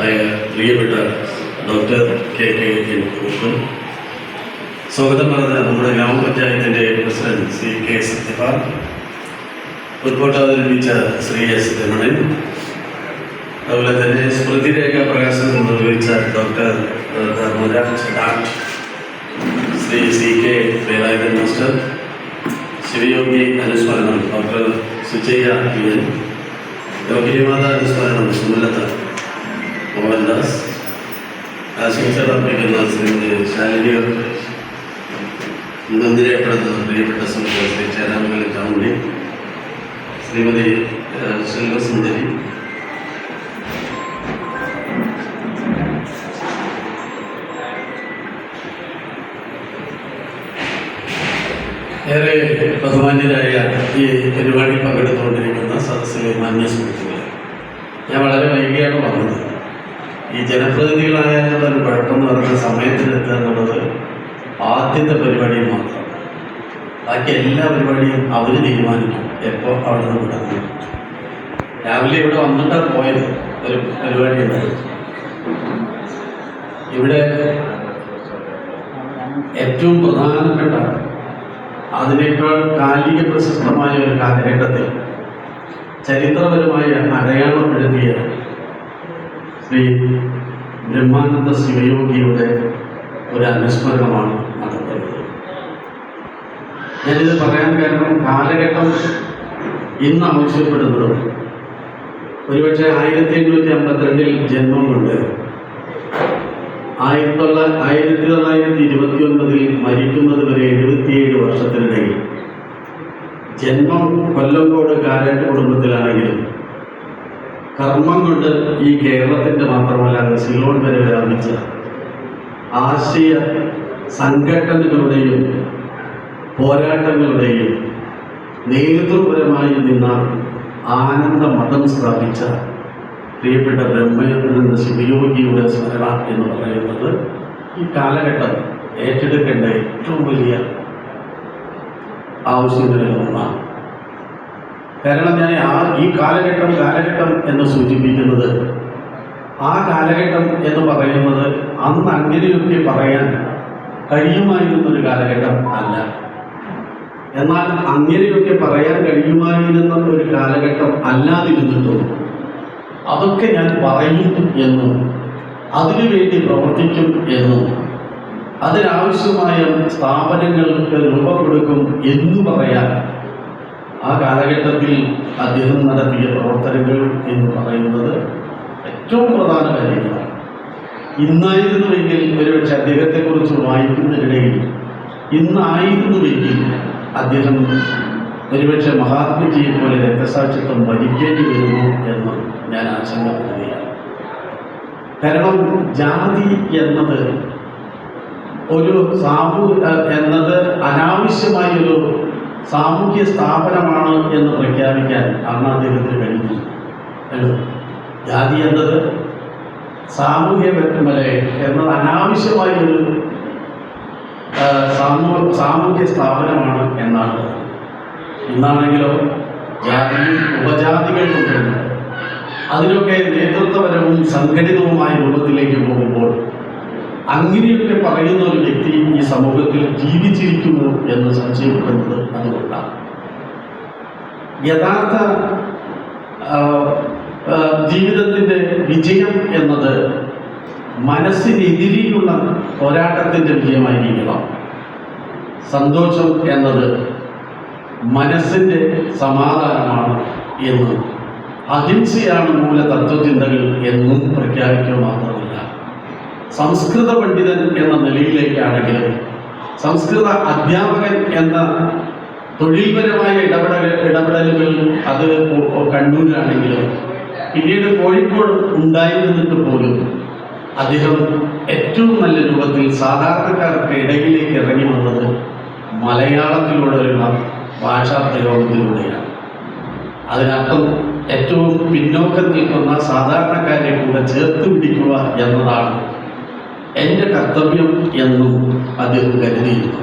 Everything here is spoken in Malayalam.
പ്രിയപ്പെട്ട ഡോക്ടർ കെ കെ കുറുപ്പ് സ്വാഗതം പറഞ്ഞ നമ്മുടെ ഗ്രാമപഞ്ചായത്തിന്റെ president Shri K Satyapal. Report അവതരിപ്പിച്ച ശ്രീ എസ് രമണൻ. അതുപോലെ തന്നെ സ്മൃതിരേഖ പ്രകാശനം നിർവഹിച്ച doctor Dharmaraj dot Shri C K Velayudhan master. Shivayogi അനുസ്മരണം doctor Sujaya P N. Yogimata അനുസ്മരണം സുമലത. മോഹൻദാസ് ആശംസകൾ അർപ്പിക്കുന്ന ശ്രീമതി ശാലിനി നന്ദിരയപ്പെടുത്തുന്ന പ്രിയപ്പെട്ട സുഹൃത്ത് ശ്രീ ചേരാമംഗലം ചാമുണ്ടി ശ്രീമതി ഏഹ്, ശില്പസുന്ദരി. ഏറെ ബഹുമാന്യരായ ഈ പരിപാടി പങ്കെടുത്തുകൊണ്ടിരിക്കുന്ന സദസ്സിലെ മാന്യ സുഹൃത്തുക്കളെ ഞാൻ വളരെ വൈകിയാണ് വന്നത്. ഈ ജനപ്രതിനിധികളായാലുള്ള ഒരു കുഴപ്പമെന്ന് പറയുന്ന സമയത്തിനെത്തുക എന്നുള്ളത് ആദ്യത്തെ പരിപാടി മാത്രം. ബാക്കി എല്ലാ പരിപാടിയും അവർ തീരുമാനിക്കും എപ്പോൾ അവിടെ നിന്ന് വിടുന്നു രാവിലെ ഇവിടെ വന്നിട്ടാണ് പോയത് ഒരു പരിപാടി ഉണ്ടായിരുന്നു ഇവിടെ ഏറ്റവും പ്രധാനപ്പെട്ട അതിനേക്കാൾ കാലിക പ്രശസ്തമായ ഒരു കാലഘട്ടത്തിൽ ചരിത്രപരമായ അടയാളം എഴുതിയ ശ്രീ ബ്രഹ്മാനന്ദ ശിവയോഗിയുടെ ഒരു അനുസ്മരണമാണ് നടത്തുന്നത്. ഞാനിത് പറയാൻ കാരണം കാലഘട്ടം ഇന്ന് ആവശ്യപ്പെടുന്നത് ഒരുപക്ഷെ ആയിരത്തി എണ്ണൂറ്റി അമ്പത്തിരണ്ടിൽ ജന്മം കൊണ്ട് ആയിരത്തി തൊള്ളായിരത്തി ആയിരത്തി തൊള്ളായിരത്തി ഇരുപത്തി ഒൻപതിൽ മരിക്കുന്നത് വരെ എഴുപത്തിയേഴ് വർഷത്തിനിടയിൽ ജന്മം കൊല്ലംകോട് കാരാട്ട് കുടുംബത്തിലാണെങ്കിലും കർമ്മം കൊണ്ട് ഈ കേരളത്തിന്റെ മാത്രമല്ല സിലോൺ വരെ വ്യാപിച്ച ആശയ സംഘടനകളുടെയും പോരാട്ടങ്ങളുടെയും നേതൃപരമായി നിന്ന ആനന്ദ മതം സ്ഥാപിച്ച പ്രിയപ്പെട്ട ബ്രഹ്മയന്ദ ശിവയോഗിയുടെ സ്മരണ എന്ന് പറയുന്നത് ഈ കാലഘട്ടം ഏറ്റെടുക്കേണ്ട ഏറ്റവും വലിയ ആവശ്യങ്ങളിൽ ഒന്നാണ്. കാരണം ഞാൻ ആ ഈ കാലഘട്ടം കാലഘട്ടം എന്ന് സൂചിപ്പിക്കുന്നത് ആ കാലഘട്ടം എന്ന് പറയുന്നത് അന്ന് അങ്ങനെയൊക്കെ പറയാൻ കഴിയുമായിരുന്നൊരു കാലഘട്ടം അല്ല. എന്നാൽ അങ്ങനെയൊക്കെ പറയാൻ കഴിയുമായിരുന്ന ഒരു കാലഘട്ടം അല്ലാതിരുന്നിട്ടും അതൊക്കെ ഞാൻ പറയും എന്നും അതിനുവേണ്ടി പ്രവർത്തിക്കും എന്നും അതിനാവശ്യമായ സ്ഥാപനങ്ങൾക്ക് രൂപം കൊടുക്കും എന്ന് പറയാൻ ആ കാലഘട്ടത്തിൽ അദ്ദേഹം നടത്തിയ പ്രവർത്തനങ്ങൾ എന്ന് പറയുന്നത് ഏറ്റവും പ്രധാന കാര്യങ്ങളാണ്. ഇന്നായിരുന്നുവെങ്കിൽ ഒരുപക്ഷെ അദ്ദേഹത്തെക്കുറിച്ച് വായിക്കുന്നതിനിടയിൽ ഇന്നായിരുന്നുവെങ്കിൽ അദ്ദേഹം ഒരുപക്ഷെ മഹാത്മജിയെ പോലെ രക്തസാക്ഷിത്വം വഹിക്കേണ്ടി വരുമോ എന്ന് ഞാൻ ആശങ്കപ്പെടുകയാണ്. കാരണം ജാതി എന്നത് ഒരു സാമൂ എന്നത് അനാവശ്യമായൊരു സാമൂഹ്യ സ്ഥാപനമാണ് എന്ന് പ്രഖ്യാപിക്കാൻ അന്ന് അദ്ദേഹത്തിന് കഴിഞ്ഞു. അല്ലോ? ജാതി എന്നത് സാമൂഹ്യ വ്യക്തിമലെ എന്നത് അനാവശ്യമായ ഒരു സാമൂഹ്യ സ്ഥാപനമാണ് എന്നാണ്. ഇന്നാണെങ്കിലോ ജാതിയും ഉപജാതികൾ കൊണ്ടുണ്ട് അതിനൊക്കെ നേതൃത്വപരവും സംഘടിതവുമായ രൂപത്തിലേക്ക് പോകുമ്പോൾ അങ്ങനെയൊക്കെ പറയുന്ന ഒരു വ്യക്തി ഈ സമൂഹത്തിൽ ജീവിച്ചിരിക്കുന്നു എന്ന് സംശയപ്പെടുന്നത് അതുകൊണ്ടാണ്. യഥാർത്ഥ ജീവിതത്തിന്റെ വിജയം എന്നത് മനസ്സിനെതിരെയുള്ള പോരാട്ടത്തിന്റെ വിജയമായിരിക്കണം. സന്തോഷം എന്നത് മനസ്സിന്റെ സമാധാനമാണ് എന്നും. അഹിംസയാണ് മൂല തത്വചിന്തകൾ എന്നും പ്രഖ്യാപിക്കുക മാത്രമല്ല സംസ്കൃത പണ്ഡിതൻ എന്ന നിലയിലേക്കാണെങ്കിലും സംസ്കൃത അധ്യാപകൻ എന്ന തൊഴിൽപരമായ ഇടപെടൽ ഇടപെടലുകൾ അത് കണ്ണൂരാണെങ്കിലും പിന്നീട് കോഴിക്കോട് ഉണ്ടായിരുന്നിട്ട് പോലും അദ്ദേഹം ഏറ്റവും നല്ല രൂപത്തിൽ സാധാരണക്കാർക്ക് ഇടയിലേക്ക് ഇറങ്ങി വന്നത് മലയാളത്തിലൂടെയുള്ള ഭാഷാ പ്രയോഗത്തിലൂടെയാണ്. അതിനർത്ഥം ഏറ്റവും പിന്നോക്കം നിൽക്കുന്ന സാധാരണക്കാരെ കൂടെ ചേർത്ത് പിടിക്കുക എന്നതാണ് എന്റെ കർത്തവ്യം എന്നും അദ്ദേഹം കരുതിയിരുന്നു